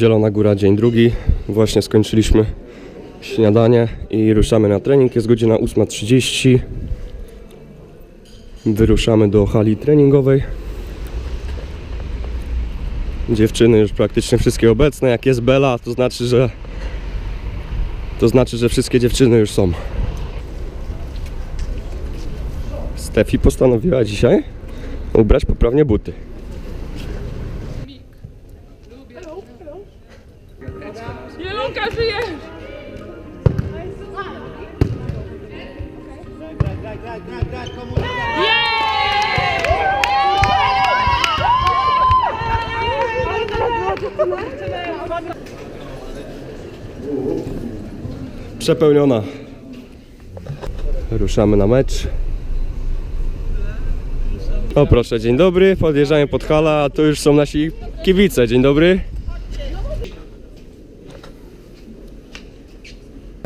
Zielona Góra, dzień drugi. Właśnie skończyliśmy śniadanie i ruszamy na trening. Jest godzina 8.30. Wyruszamy do hali treningowej. Dziewczyny już praktycznie wszystkie obecne. Jak jest Bela, to znaczy, że to znaczy, że wszystkie dziewczyny już są. Stefi postanowiła dzisiaj ubrać poprawnie buty. Przepełniona. Ruszamy na mecz. O proszę, dzień dobry. Podjeżdżamy pod hala, a tu już są nasi kibice. Dzień dobry.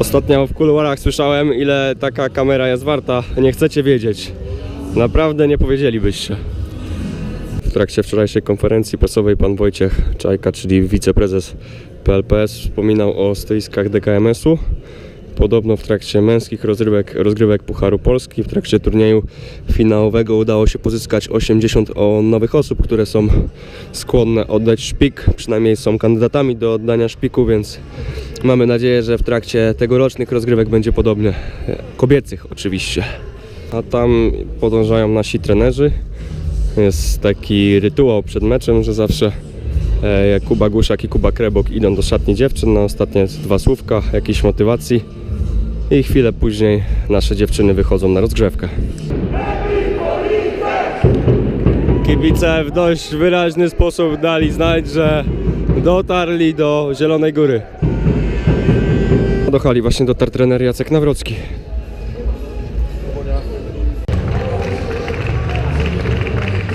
Ostatnio w kuluarach słyszałem, ile taka kamera jest warta. Nie chcecie wiedzieć. Naprawdę nie powiedzielibyście. W trakcie wczorajszej konferencji prasowej pan Wojciech Czajka, czyli wiceprezes PLPS, wspominał o stoiskach DKMS-u. Podobno w trakcie męskich rozgrywek, rozgrywek Pucharu Polski, w trakcie turnieju finałowego udało się pozyskać 80 o nowych osób, które są skłonne oddać szpik, przynajmniej są kandydatami do oddania szpiku, więc mamy nadzieję, że w trakcie tegorocznych rozgrywek będzie podobnie. Kobiecych oczywiście. A tam podążają nasi trenerzy. Jest taki rytuał przed meczem, że zawsze Kuba Guszak i Kuba Krebok idą do szatni dziewczyn na ostatnie dwa słówka jakiejś motywacji i chwilę później nasze dziewczyny wychodzą na rozgrzewkę. Kibice w dość wyraźny sposób dali znać, że dotarli do Zielonej Góry. Do hali właśnie dotarł trener Jacek Nawrocki.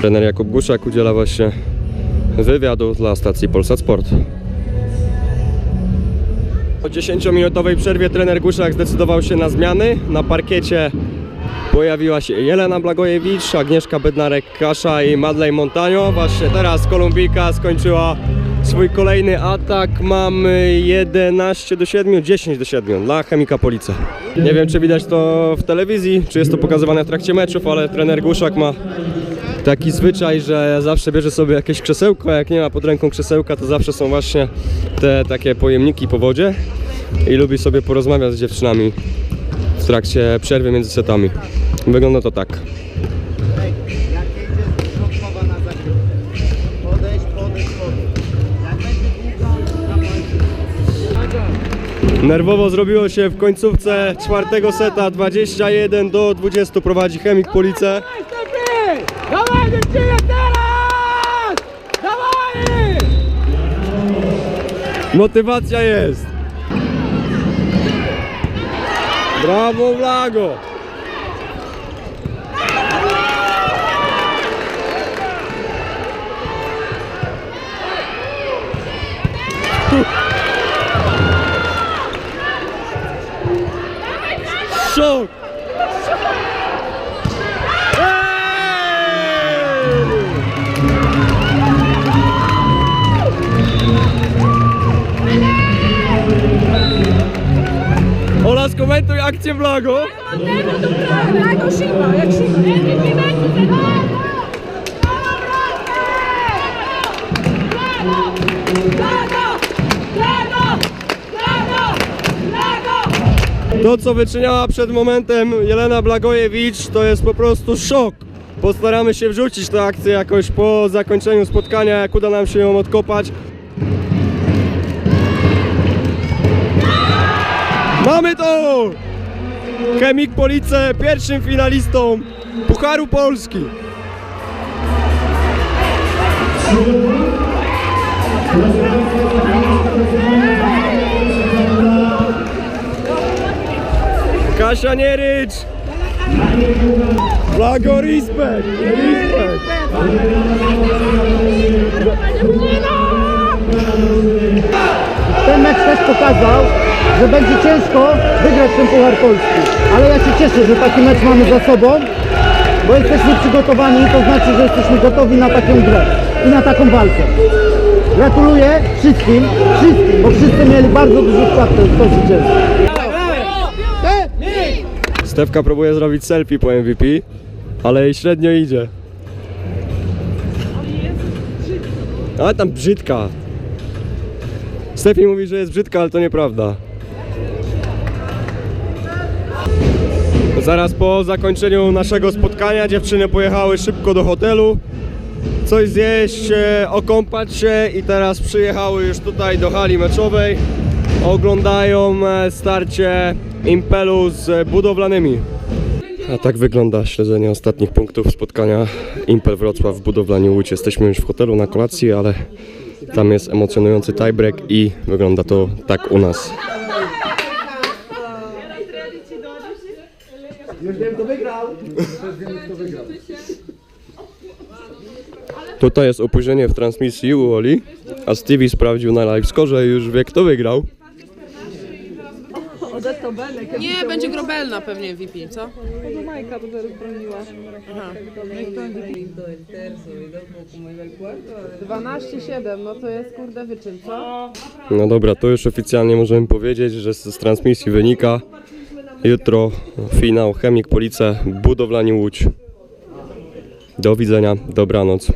Trener Jakub Guszak udziela właśnie wywiadu dla stacji Polsat Sport. Po 10-minutowej przerwie trener Guszak zdecydował się na zmiany. Na parkiecie pojawiła się Jelena Blagojewicz, Agnieszka Bednarek-Kasza i Madeleine Montanio. Właśnie teraz Kolumbijka skończyła swój kolejny atak. Mamy 11 do 7, 10 do 7 dla Chemika Police. Nie wiem czy widać to w telewizji, czy jest to pokazywane w trakcie meczów, ale trener Guszak ma taki zwyczaj, że zawsze bierze sobie jakieś krzesełko, jak nie ma pod ręką krzesełka, to zawsze są właśnie te takie pojemniki po wodzie i lubi sobie porozmawiać z dziewczynami w trakcie przerwy między setami. Wygląda to tak. Nerwowo zrobiło się w końcówce czwartego seta 21 do 20 prowadzi Chemik Police. Motywacja jest. Brawo Blago! Szok! Akcję Blago. Shima, jak Shima. To, co wyczyniała przed momentem Jelena Blagojewicz, to jest po prostu szok. Postaramy się wrzucić tę akcję jakoś po zakończeniu spotkania, jak uda nam się ją odkopać. Mamy to! Chemik Police pierwszym finalistą Pucharu Polski. Kasia Nierycz! Blago! Ten mecz też pokazał, że będzie ciężko wygrać ten Puchar Polski. Ale ja się cieszę, że taki mecz mamy za sobą, bo jesteśmy przygotowani, to znaczy, że jesteśmy gotowi na taką grę i na taką walkę. Gratuluję wszystkim, wszystkim, bo wszyscy mieli bardzo duży wkład w to. Stefka próbuje zrobić selfie po MVP, ale jej średnio idzie. Ale tam brzydka. Stefi mówi, że jest brzydka, ale to nieprawda. Zaraz po zakończeniu naszego spotkania dziewczyny pojechały szybko do hotelu. Coś zjeść, okąpać się i teraz przyjechały już tutaj do hali meczowej. Oglądają e, starcie Impelu z budowlanymi. A tak wygląda śledzenie ostatnich punktów spotkania Impel Wrocław w budowlani Łódź. Jesteśmy już w hotelu na kolacji, ale tam jest emocjonujący tiebreak i wygląda to tak u nas. Tutaj jest opóźnienie w transmisji u Oli, a Stevie sprawdził na live score i już wie kto wygrał. Nie, będzie grobelna pewnie VP, co? 12,7, no to jest kurde wyczyn, co? No dobra, to już oficjalnie możemy powiedzieć, że z, z transmisji wynika jutro finał Chemik Police Budowlani Łódź. Do widzenia, dobranoc.